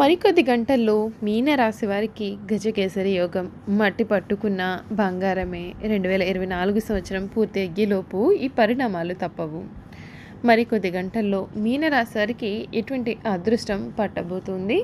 మరికొద్ది గంటల్లో మీనరాశి వారికి గజకేసరి యోగం. మట్టి పట్టుకున్న బంగారమే. రెండు వేల ఇరవై నాలుగు సంవత్సరం పూర్తి అయ్యేలోపు ఈ పరిణామాలు తప్పవు. మరికొద్ది గంటల్లో మీనరాశివారికి ఎటువంటి అదృష్టం పట్టబోతుంది?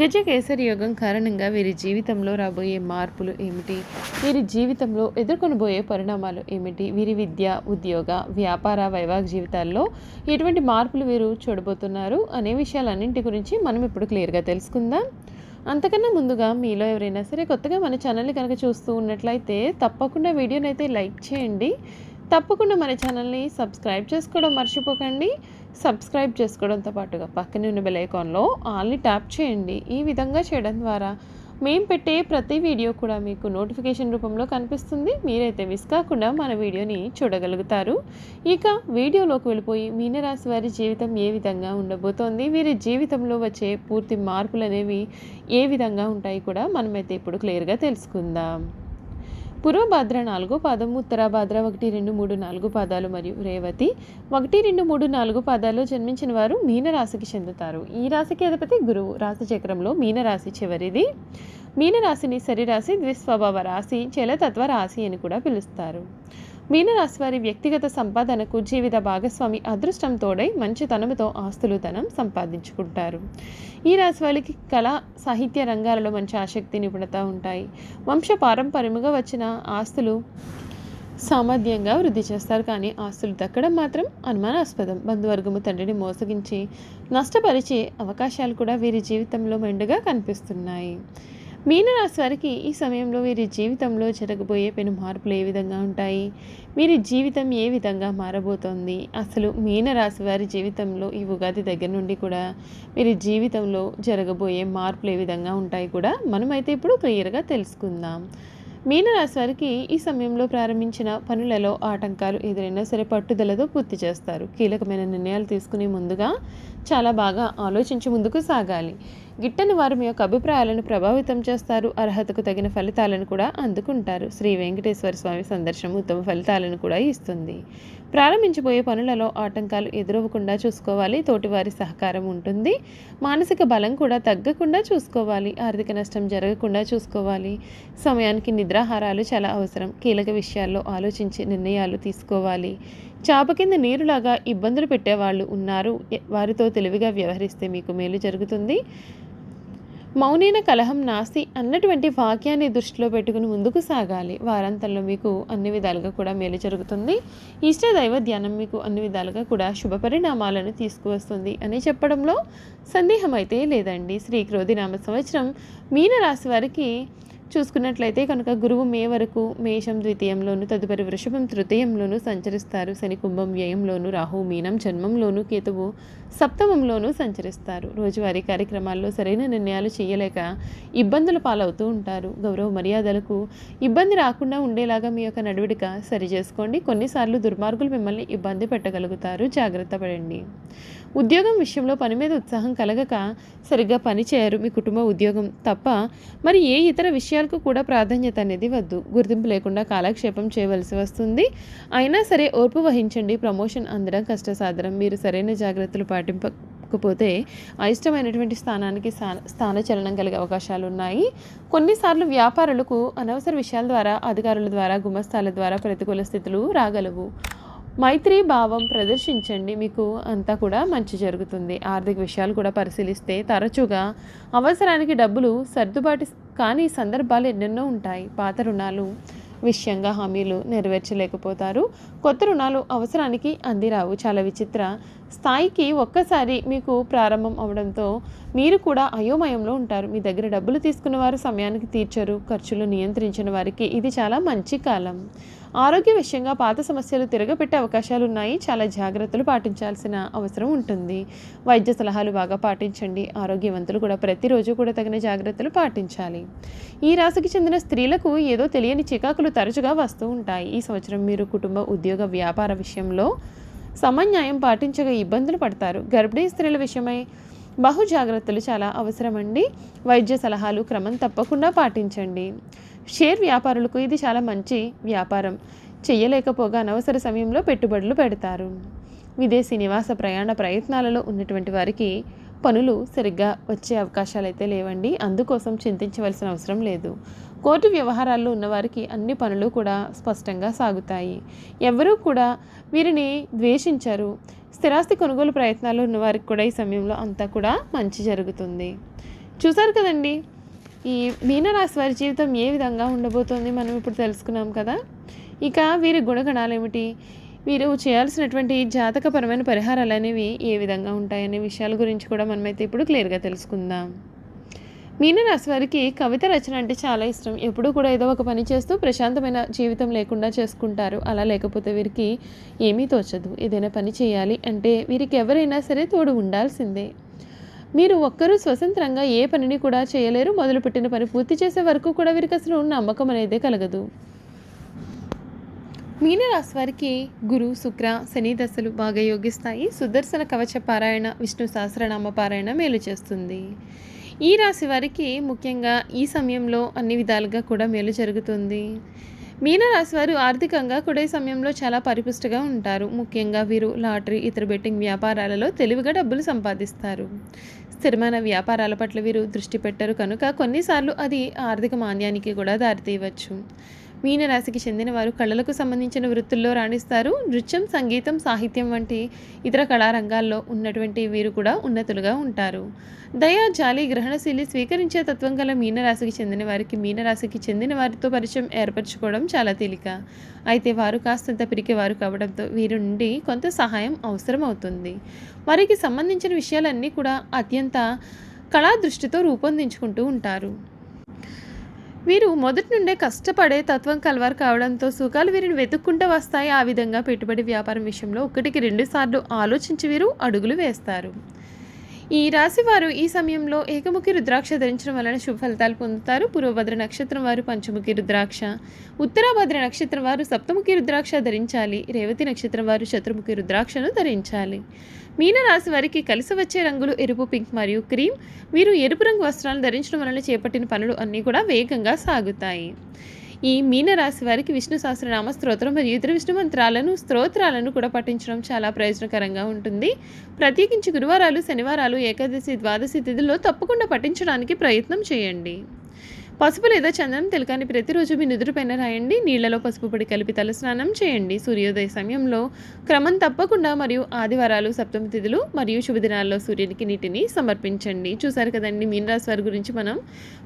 గజకేసరి యోగం కారణంగా వీరి జీవితంలో రాబోయే మార్పులు ఏమిటి? వీరి జీవితంలో ఎదుర్కొనబోయే పరిణామాలు ఏమిటి? వీరి విద్య ఉద్యోగ వ్యాపార వైవాహిక జీవితాల్లో ఎటువంటి మార్పులు వీరు చూడబోతున్నారు? అనే విషయాలన్నింటి గురించి మనం ఇప్పుడు క్లియర్గా తెలుసుకుందాం. అంతకన్నా ముందుగా మీలో ఎవరైనా సరే కొత్తగా మన ఛానల్ని కనుక చూస్తూ ఉన్నట్లయితే తప్పకుండా వీడియోని అయితే లైక్ చేయండి. తప్పకుండా మన ఛానల్ని సబ్స్క్రైబ్ చేసుకోవడం మర్చిపోకండి. సబ్స్క్రైబ్ చేసుకోవడంతో పాటుగా పక్కనే ఉన్న బెల్ ఐకాన్లో ఆల్ని ట్యాప్ చేయండి. ఈ విధంగా చేయడం ద్వారా మేము పెట్టే ప్రతి వీడియో కూడా మీకు నోటిఫికేషన్ రూపంలో కనిపిస్తుంది. మీరైతే మిస్ కాకుండా మన వీడియోని చూడగలుగుతారు. ఇక వీడియోలోకి వెళ్ళిపోయి మీనరాశి వారి జీవితం ఏ విధంగా ఉండబోతోంది? వీరి జీవితంలో వచ్చే పూర్తి మార్పులు అనేవి ఏ విధంగా ఉంటాయి కూడా మనమైతే ఇప్పుడు క్లియర్గా తెలుసుకుందాం. పూర్వభాద్ర నాలుగో పాదము ఉత్తరాభాద్ర ఒకటి రెండు మూడు నాలుగు పాదాలు మరియు రేవతి. ఒకటి రెండు మూడు నాలుగు పాదాల్లో జన్మించిన వారు మీనరాశికి చెందుతారు. ఈ రాశికి అధిపతి గురువు. రాశి చక్రంలో మీనరాశి చివరిది. మీనరాశిని సరిరాశి ద్విస్వభావ రాశి చలతత్వ రాశి అని కూడా పిలుస్తారు. మీనరాశి వారి వ్యక్తిగత సంపాదనకు జీవిత భాగస్వామి అదృష్టం తోడై మంచితనముతో ఆస్తులు ధనం సంపాదించుకుంటారు. ఈ రాశి వారికి కళ సాహిత్య రంగాలలో మంచి ఆసక్తి నిపుణత ఉంటాయి. వంశ పారంపర్యముగా వచ్చిన ఆస్తులు సామర్థ్యంగా వృద్ధి చేస్తారు. కానీ ఆస్తులు దక్కడం మాత్రం అనుమానాస్పదం. బంధువర్గము తండ్రిని మోసగించి నష్టపరిచే అవకాశాలు కూడా వీరి జీవితంలో మెండుగా కనిపిస్తున్నాయి. మీనరాశి వారికి ఈ సమయంలో వీరి జీవితంలో జరగబోయే పెను మార్పులు ఏ విధంగా ఉంటాయి? వీరి జీవితం ఏ విధంగా మారబోతోంది? అసలు మీనరాశి వారి జీవితంలో ఈ ఉగాది దగ్గర నుండి కూడా వీరి జీవితంలో జరగబోయే మార్పులు ఏ విధంగా ఉంటాయి కూడా మనమైతే ఇప్పుడు క్లియర్గా తెలుసుకుందాం. మీనరాశి వారికి ఈ సమయంలో ప్రారంభించిన పనులలో ఆటంకాలు ఎదురైనా సరే పట్టుదలతో పూర్తి చేస్తారు. కీలకమైన నిర్ణయాలు తీసుకునే ముందుగా చాలా బాగా ఆలోచించి ముందుకు సాగాలి. గిట్టని వారు మీ యొక్క అభిప్రాయాలను ప్రభావితం చేస్తారు. అర్హతకు తగిన ఫలితాలను కూడా అందుకుంటారు. శ్రీ వెంకటేశ్వర స్వామి సందర్శనం ఉత్తమ ఫలితాలను కూడా ఇస్తుంది. ప్రారంభించబోయే పనులలో ఆటంకాలు ఎదురవ్వకుండా చూసుకోవాలి. తోటివారి సహకారం ఉంటుంది. మానసిక బలం కూడా తగ్గకుండా చూసుకోవాలి. ఆర్థిక నష్టం జరగకుండా చూసుకోవాలి. సమయానికి నిద్రాహారాలు చాలా అవసరం. కీలక విషయాల్లో ఆలోచించి నిర్ణయాలు తీసుకోవాలి. చాప కింద నీరులాగా ఇబ్బందులు పెట్టేవాళ్ళు ఉన్నారు. వారితో తెలివిగా వ్యవహరిస్తే మీకు మేలు జరుగుతుంది. మౌనైన కలహం నాస్తి అన్నటువంటి వాక్యాన్ని దృష్టిలో పెట్టుకుని ముందుకు సాగాలి. వారాంతంలో మీకు అన్ని విధాలుగా కూడా మేలు జరుగుతుంది. ఇష్ట దైవ ధ్యానం మీకు అన్ని విధాలుగా కూడా శుభ పరిణామాలను తీసుకువస్తుంది అని చెప్పడంలో సందేహం అయితే లేదండి. శ్రీ క్రోధినామ సంవత్సరం మీనరాశి వారికి చూసుకున్నట్లయితే కనుక గురువు మే వరకు మేషం ద్వితీయంలోను తదుపరి వృషభం తృతీయంలోను సంచరిస్తారు. శని కుంభం వ్యయంలోను రాహు మీనం జన్మంలోను కేతువు సప్తమంలోనూ సంచరిస్తారు. రోజువారీ కార్యక్రమాల్లో సరైన నిర్ణయాలు చేయలేక ఇబ్బందుల పాలవుతూ ఉంటారు. గౌరవ మర్యాదలకు ఇబ్బంది రాకుండా ఉండేలాగా మీ యొక్క నడవడిక సరి చేసుకోండి కొన్నిసార్లు దుర్మార్గులు మిమ్మల్ని ఇబ్బంది పెట్టగలుగుతారు. జాగ్రత్త పడండి. ఉద్యోగం విషయంలో పని మీద ఉత్సాహం కలగక సరిగ్గా పని చేయరు మీ కుటుంబ ఉద్యోగం తప్ప. మరి ఏ ఇతర విషయాలకు కూడా ప్రాధాన్యత అనేది వద్దు. గుర్తింపు లేకుండా కాలక్షేపం చేయవలసి వస్తుంది. అయినా సరే ఓర్పు వహించండి. ప్రమోషన్ అందడం కష్టసాధనం. మీరు సరైన జాగ్రత్తలు పాటింపకపోతే అయిష్టమైనటువంటి స్థానానికి స్థానచలనం కలిగే అవకాశాలు ఉన్నాయి. కొన్నిసార్లు వ్యాపారులకు అనవసర విషయాల ద్వారా అధికారుల ద్వారా గుమస్తాల ద్వారా ప్రతికూల స్థితులు రాగలవు. మైత్రీ భావం ప్రదర్శించండి. మీకు అంతా కూడా మంచి జరుగుతుంది. ఆర్థిక విషయాలు కూడా పరిశీలిస్తే తరచుగా అవసరానికి డబ్బులు సర్దుబాటు కానీ సందర్భాలు ఎన్నెన్నో ఉంటాయి. పాత రుణాలు విషయంగా హామీలు నెరవేర్చలేకపోతారు. కొత్త రుణాలు అవసరానికి అందిరావు. చాలా విచిత్ర స్థాయికి ఒక్కసారి మీకు ప్రారంభం అవడంతో మీరు కూడా అయోమయంలో ఉంటారు. మీ దగ్గర డబ్బులు తీసుకున్న వారు సమయానికి తీర్చరు ఖర్చులు నియంత్రించిన వారికి ఇది చాలా మంచి కాలం. ఆరోగ్య విషయంగా పాత సమస్యలు తిరగపెట్టే అవకాశాలు ఉన్నాయి. చాలా జాగ్రత్తలు పాటించాల్సిన అవసరం ఉంటుంది. వైద్య సలహాలు బాగా పాటించండి. ఆరోగ్యవంతులు కూడా ప్రతిరోజు కూడా తగిన జాగ్రత్తలు పాటించాలి. ఈ రాశికి చెందిన స్త్రీలకు ఏదో తెలియని చికాకులు తరచుగా వస్తూ ఉంటాయి. ఈ సంవత్సరం మీరు కుటుంబ ఉద్యోగ వ్యాపార విషయంలో సమన్యాయం పాటించగా ఇబ్బందులు పడతారు. గర్భిణీ స్త్రీల విషయమై బహు జాగ్రత్తలు చాలా అవసరమండి. వైద్య సలహాలు క్రమం తప్పకుండా పాటించండి. షేర్ వ్యాపారులకు ఇది చాలా మంచి వ్యాపారం. చెయ్యలేకపోగా అనవసర సమయంలో పెట్టుబడులు పెడతారు. విదేశీ నివాస ప్రయాణ ప్రయత్నాలలో ఉన్నటువంటి వారికి పనులు సరిగ్గా వచ్చే అవకాశాలు అయితే లేవండి. అందుకోసం చింతించవలసిన అవసరం లేదు. కోర్టు వ్యవహారాల్లో ఉన్నవారికి అన్ని పనులు కూడా స్పష్టంగా సాగుతాయి. ఎవరూ కూడా వీరిని ద్వేషించరు. స్థిరాస్తి కొనుగోలు ప్రయత్నాలు ఉన్నవారికి కూడా ఈ సమయంలో అంతా కూడా మంచి జరుగుతుంది. చూసారు కదండి? ఈ మీనరాశి వారి జీవితం ఏ విధంగా ఉండబోతోంది మనం ఇప్పుడు తెలుసుకున్నాం కదా? ఇక వీరి గుణగణాలు ఏమిటి? వీరు చేయాల్సినటువంటి జాతకపరమైన పరిహారాలు అనేవి ఏ విధంగా ఉంటాయనే విషయాల గురించి కూడా మనమైతే ఇప్పుడు క్లియర్గా తెలుసుకుందాం. మీనరాశి వారికి కవిత రచన అంటే చాలా ఇష్టం. ఎప్పుడూ కూడా ఏదో ఒక పని చేస్తూ ప్రశాంతమైన జీవితం లేకుండా చేసుకుంటారు. అలా లేకపోతే వీరికి ఏమీ తోచదు. ఏదైనా పని చేయాలి అంటే వీరికి ఎవరైనా సరే తోడు ఉండాల్సిందే. మీరు ఒక్కరూ స్వతంత్రంగా ఏ పనిని కూడా చేయలేరు. మొదలుపెట్టిన పని పూర్తి చేసే వరకు కూడా వీరికి అసలు నమ్మకం అనేది కలగదు. మీనరాశి వారికి గురు శుక్ర శని దశలు బాగా యోగిస్తాయి. సుదర్శన కవచ పారాయణ విష్ణు సహస్రనామ పారాయణ మేలు చేస్తుంది. ఈ రాశి వారికి ముఖ్యంగా ఈ సమయంలో అన్ని విధాలుగా కూడా మేలు జరుగుతుంది. మీనరాశి వారు ఆర్థికంగా కూడా ఈ సమయంలో చాలా పరిపుష్టగా ఉంటారు. ముఖ్యంగా వీరు లాటరీ ఇతర బెట్టింగ్ వ్యాపారాలలో తెలివిగా డబ్బులు సంపాదిస్తారు. స్థిరమైన వ్యాపారాల పట్ల వీరు దృష్టి పెట్టరు. కనుక కొన్నిసార్లు అది ఆర్థిక మాంద్యానికి కూడా దారితీయవచ్చు. మీనరాశికి చెందిన వారు కళలకు సంబంధించిన వృత్తుల్లో రాణిస్తారు. నృత్యం సంగీతం సాహిత్యం వంటి ఇతర కళారంగాల్లో ఉన్నటువంటి వీరు కూడా ఉన్నతులుగా ఉంటారు. దయా జాలి గ్రహణశీలి స్వీకరించే తత్వం గల మీనరాశికి చెందిన వారికి మీనరాశికి చెందిన వారితో పరిచయం ఏర్పరచుకోవడం చాలా తేలిక. అయితే వారు కాస్తంత పిరికేవారు కావడంతో వీరి నుండి కొంత సహాయం అవసరం అవుతుంది వారికి సంబంధించిన విషయాలన్నీ కూడా అత్యంత కళా దృష్టితో రూపొందించుకుంటూ ఉంటారు. వీరు మొదటి నుండే కష్టపడే తత్వం కలవారు కావడంతో సుఖాలు వీరిని వెతుక్కుంటూ వస్తాయి. ఆ విధంగా పెట్టుబడి వ్యాపారం విషయంలో ఒకటికి రెండు సార్లు ఆలోచించి వీరు అడుగులు వేస్తారు. ఈ రాశి వారు ఈ సమయంలో ఏకముఖి రుద్రాక్ష ధరించడం వలన శుభ ఫలితాలు పొందుతారు. పూర్వభద్ర నక్షత్రం వారు పంచముఖి రుద్రాక్ష. ఉత్తరాభద్ర నక్షత్రం వారు సప్తముఖి రుద్రాక్ష ధరించాలి. రేవతి నక్షత్రం వారు శత్రుముఖి రుద్రాక్షను ధరించాలి. మీనరాశి వారికి కలిసి వచ్చే రంగులు ఎరుపు పింక్ మరియు క్రీమ్. మీరు ఎరుపు రంగు వస్త్రాలు ధరించడం వలన చేపట్టిన పనులు అన్నీ కూడా వేగంగా సాగుతాయి. ఈ మీనరాశి వారికి విష్ణు సహస్రనామ స్తోత్రం మరియు ఇతర విష్ణు మంత్రాలను స్తోత్రాలను కూడా పఠించడం చాలా ప్రయోజనకరంగా ఉంటుంది. ప్రత్యేకించి గురువారాలు శనివారాలు ఏకాదశి ద్వాదశి తిథుల్లో తప్పకుండా పఠించడానికి ప్రయత్నం చేయండి. పసుపు లేదా చందనం తిలకాన్ని ప్రతిరోజు మీ నుదురుపైన రాయండి. నీళ్ళలో పసుపు పొడి కలిపి తలస్నానం చేయండి. సూర్యోదయ సమయంలో క్రమం తప్పకుండా మరియు ఆదివారాలు సప్తమి తిథులు మరియు శుభదినాల్లో సూర్యునికి నీటిని సమర్పించండి. చూసారు కదండి మీనరాశి వారి గురించి మనం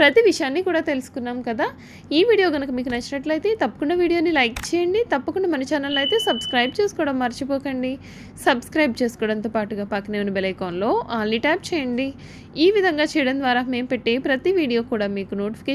ప్రతి విషయాన్ని కూడా తెలుసుకున్నాం కదా. ఈ వీడియో కనుక మీకు నచ్చినట్లయితే తప్పకుండా వీడియోని లైక్ చేయండి. తప్పకుండా మన ఛానల్ అయితే సబ్స్క్రైబ్ చేసుకోవడం మర్చిపోకండి. సబ్స్క్రైబ్ చేసుకోవడంతో పాటుగా పక్కనే ఉన్న బెలైకాన్లో ఆన్లీ ట్యాప్ చేయండి. ఈ విధంగా చేయడం ద్వారా మేము పెట్టే ప్రతి వీడియో కూడా మీకు నోటిఫికేషన్